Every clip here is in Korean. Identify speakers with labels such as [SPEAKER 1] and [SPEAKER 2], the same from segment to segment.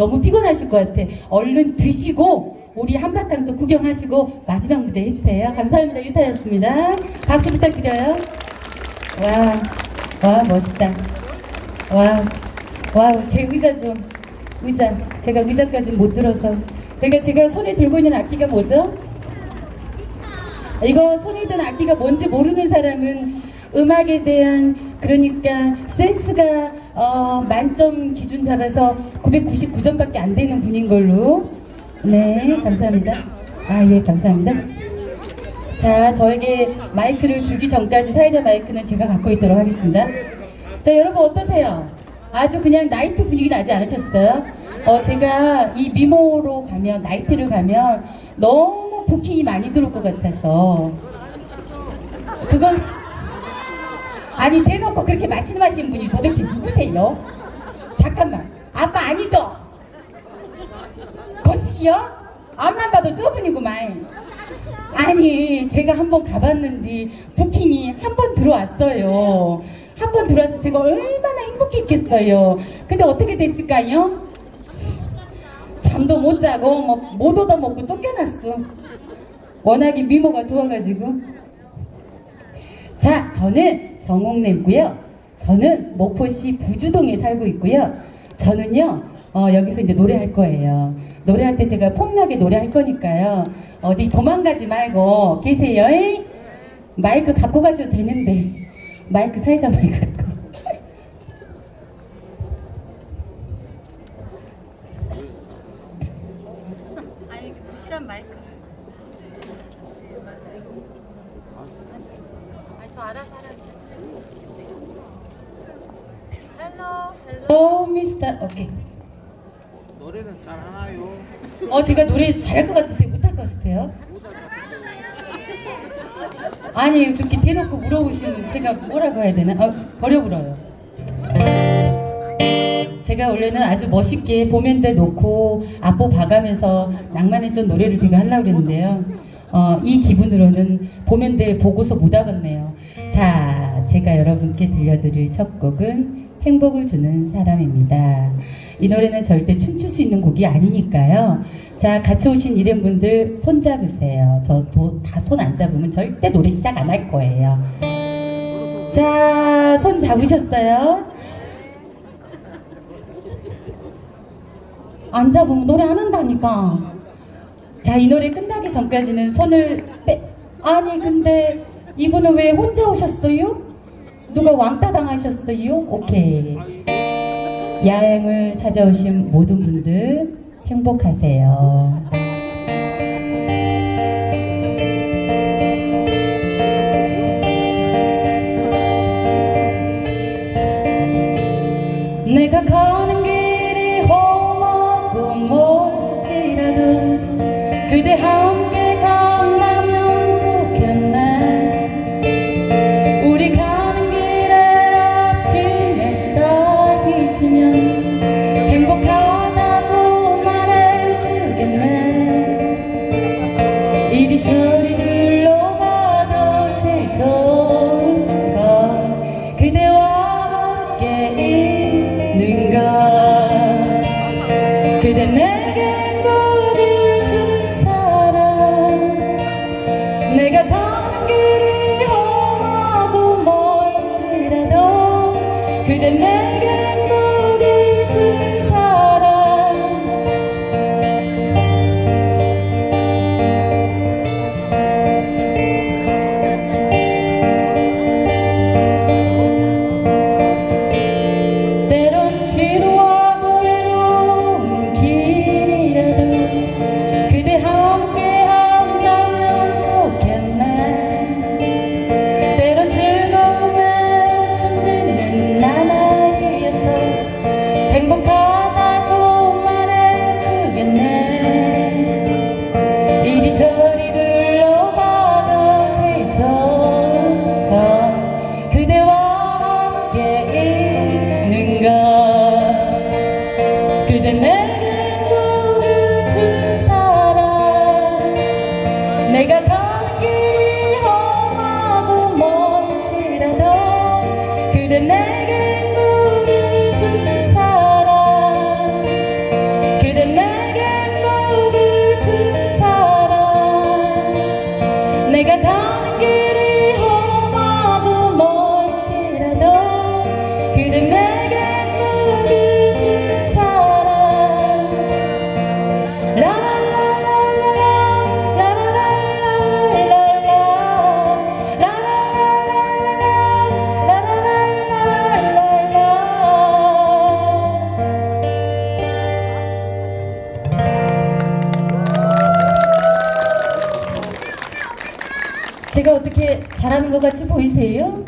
[SPEAKER 1] 너무 피곤하실 것 같아. 얼른 드시고 우리 한바탕도 구경하시고 마지막 무대 해주세요. 감사합니다. 유타였습니다. 박수 부탁드려요. 와, 와 멋있다. 와, 와, 제 의자 좀 의자. 제가 의자까지 못 들어서. 그러니까 제가 손에 들고 있는 악기가 뭐죠? 이거 손에 든 악기가 뭔지 모르는 사람은 음악에 대한 그러니까 센스가 어, 만점 기준 잡아서 999점밖에 안 되는 분인 걸로. 네 감사합니다. 아 예 감사합니다. 자 저에게 마이크를 주기 전까지 사회자 마이크는 제가 갖고 있도록 하겠습니다. 자 여러분 어떠세요? 아주 그냥 나이트 분위기 나지 않으셨어요? 어 제가 이 미모로 가면 나이트를 가면 너무 부킹이 많이 들어올 것 같아서. 그건 아니 대놓고 그렇게 말씀하시는 분이 도대체 누구세요? 잠깐만 아빠 아니죠? 거시기요? 앞만 봐도 저분이구만 아니 제가 한번 가봤는데 부킹이 한 번 들어왔어요 한 번 들어와서 제가 얼마나 행복했겠어요 근데 어떻게 됐을까요? 잠도 못 자고 뭐못 얻어먹고 쫓겨났어 워낙에 미모가 좋아가지고 자, 저는 정옥래고요. 저는 목포시 부주동에 살고 있고요. 저는요, 어, 여기서 이제 노래할 거예요. 노래할 때 제가 폼나게 노래할 거니까요. 어디 도망가지 말고 계세요. 잉? 마이크 갖고 가셔도 되는데. 마이크 사회자 마이크
[SPEAKER 2] 헬로 헬로
[SPEAKER 1] 오, 미스터, 오케이.
[SPEAKER 3] 노래는 잘하나요?
[SPEAKER 1] 어, 제가 노래 잘할 것 같으세요? 못할 것 같으세요? 아니, 그렇게 대놓고 물어보시면 제가 뭐라고 해야 되나? 어, 버려 불어요. 제가 원래는 아주 멋있게 보면대 놓고 앞보 봐가면서 낭만했던 노래를 제가 하려고 그랬는데요. 어, 이 기분으로는 보면대 보고서 못 하겠네요. 자, 제가 여러분께 들려드릴 첫 곡은 행복을 주는 사람입니다. 이 노래는 절대 춤출 수 있는 곡이 아니니까요. 자, 같이 오신 일행분들 손 잡으세요. 저다손 안 잡으면 절대 노래 시작 안 할 거예요. 자, 손 잡으셨어요? 안 잡으면 노래 안 한다니까. 자, 이 노래 끝나기 전까지는 손을 빼. 아니, 근데 이분은 왜 혼자 오셨어요? 누가 왕따 당하셨어요? 오케이. 야행을 찾아오신 모든 분들 행복하세요. 잘하는 것 같이 보이세요?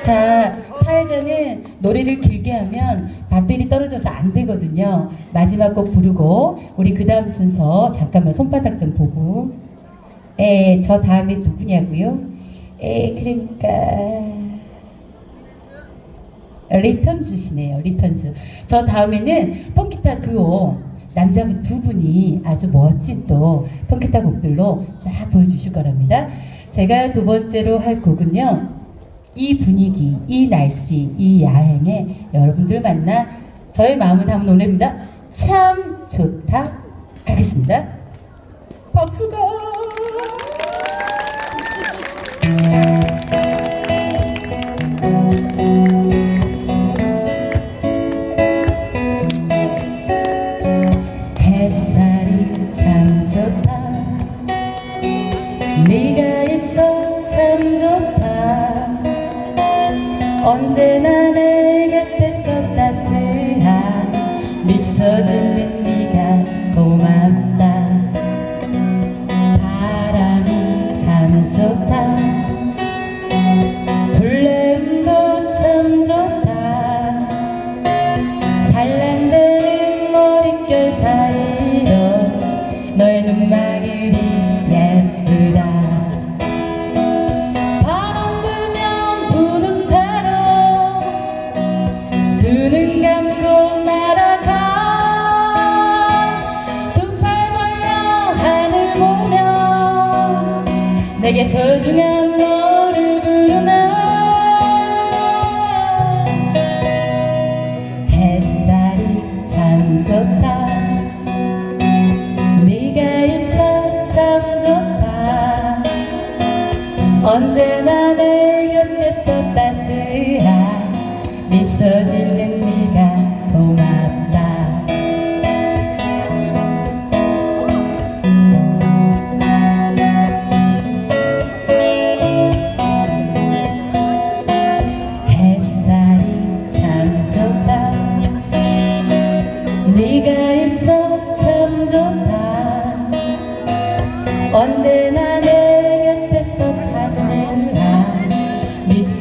[SPEAKER 1] 자, 사회자는 노래를 길게 하면 배터리 떨어져서 안 되거든요. 마지막 곡 부르고, 우리 그 다음 순서, 잠깐만 손바닥 좀 보고. 에, 저 다음에 누구냐고요? 에, 그러니까. 리턴즈시네요, 리턴즈. 저 다음에는 통기타 듀오, 남자분 두 분이 아주 멋진 또 통기타 곡들로 쫙 보여주실 거랍니다. 제가 두 번째로 할 곡은요, 이 분위기, 이 날씨, 이 야행에 여러분들 만나 저의 마음을 담은 노래입니다. 참 좋다. 가겠습니다. 박수가. 햇살이 참 좋다. 네가 언제나 내 곁에 서 따스한 미소 짓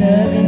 [SPEAKER 1] 미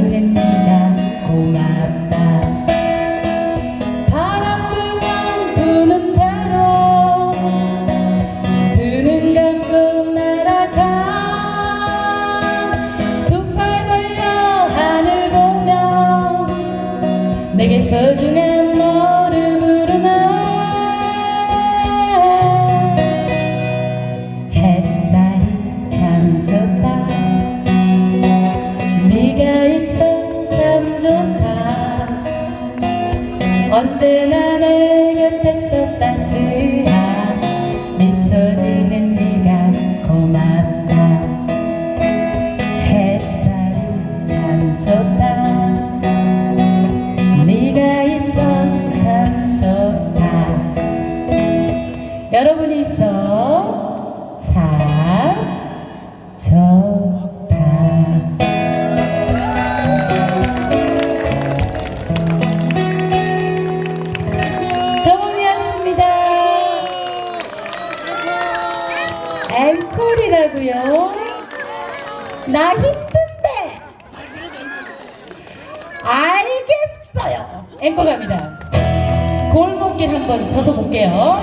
[SPEAKER 1] 앵콜이라고요. 나 힘든데. 알겠어요. 앵콜 갑니다. 골목길 한번 쳐서 볼게요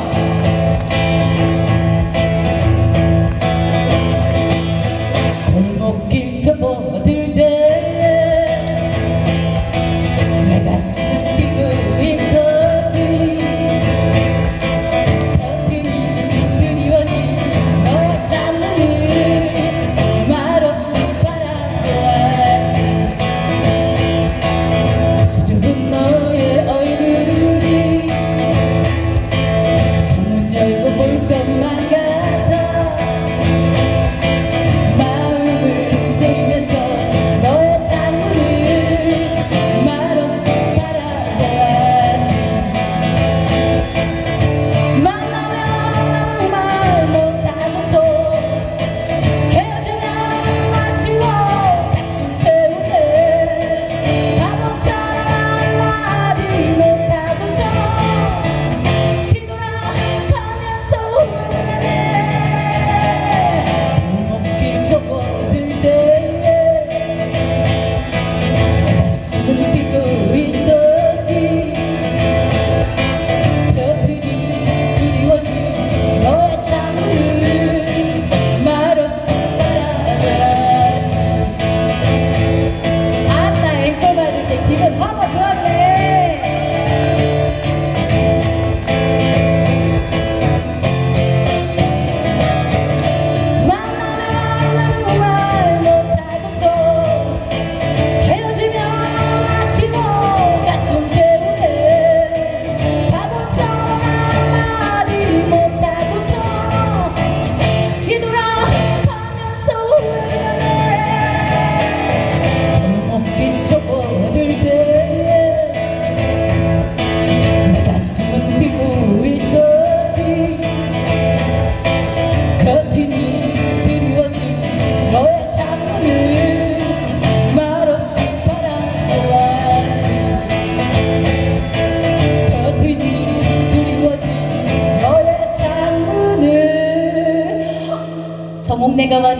[SPEAKER 1] megawatt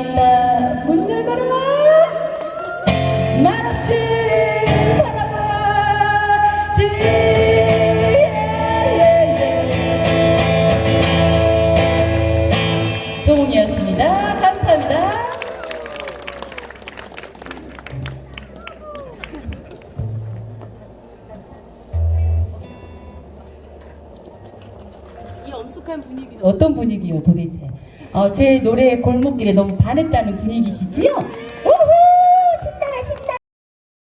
[SPEAKER 1] 제 노래의 골목길에 너무 반했다는 분위기시지요?